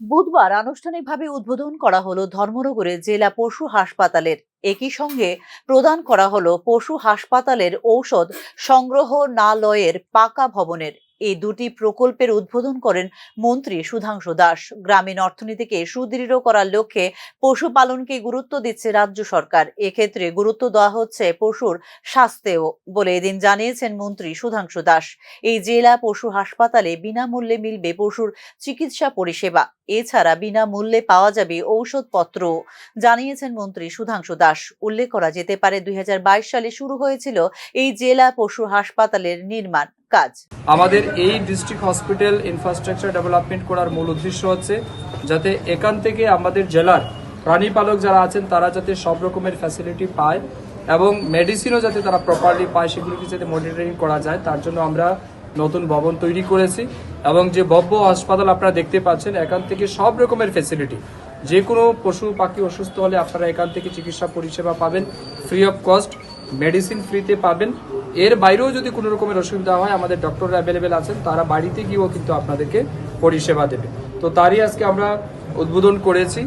বুধবার আনুষ্ঠানিকভাবে উদ্বোধন করা হলো ধর্মনগরের জেলা পশু হাসপাতালের। একই সঙ্গে প্রদান করা হলো পশু হাসপাতালের ঔষধ সংগ্রহণালয়ের পাকা ভবনের। এই দুটি প্রকল্পের উদ্বোধন করেন মন্ত্রী সুধাংশু দাস। গ্রামীণ অর্থনীতিকে সুদৃঢ় করার লক্ষ্যে পশুপালনকে গুরুত্ব দিচ্ছে রাজ্য সরকার। এক্ষেত্রে গুরুত্ব দেওয়া হচ্ছে পশুর স্বাস্থ্যেও বলে এদিন জানিয়েছেন মন্ত্রী সুধাংশু দাস। এই জেলা পশু হাসপাতালে বিনামূল্যে মিলবে পশুর চিকিৎসা পরিষেবা। এছাড়া বিনামূল্যে পাওয়া যাবে ঔষধপত্র। জানিয়েছেন মন্ত্রী সুধাংশু দাস। উল্লেখ করা যেতে পারে দুই হাজার বাইশ সালে শুরু হয়েছিল এই জেলা পশু হাসপাতালের নির্মাণ। কাজ। আমাদের এই ডিস্ট্রিক্ট হসপিটাল ইনফ্রাস্ট্রাকচার ডেভেলপমেন্ট করার মূল উদ্দেশ্য হচ্ছে যাতে এখান থেকে আমাদের জেলার প্রাণী পালক যারা আছেন, তারা যাতে সব রকমের ফ্যাসিলিটি পায় এবং মেডিসিনও যাতে তারা প্রপারলি পায়, সেগুলিকে যাতে মনিটরিং করা যায়। তার জন্য আমরা নতুন ভবন তৈরি করেছি এবং যে ভব্য হাসপাতাল আপনারা দেখতে পাচ্ছেন, এখান থেকে সব রকমের ফ্যাসিলিটি যে কোনো পশু, পাখি অসুস্থ হলে আপনারা এখান থেকে চিকিৎসা পরিষেবা পাবেন ফ্রি অফ কস্ট মেডিসিন ফ্রিতে পাবেন। এর বাইরেও যদি কোনো রকমের অসুবিধা হয়, আমাদের ডক্টররা অ্যাভেলেবেল আছেন, তারা বাড়িতে গিয়েও কিন্তু আপনাদেরকে পরিষেবা দেবে। তো তারই আজকে আমরা উদ্বোধন করেছি।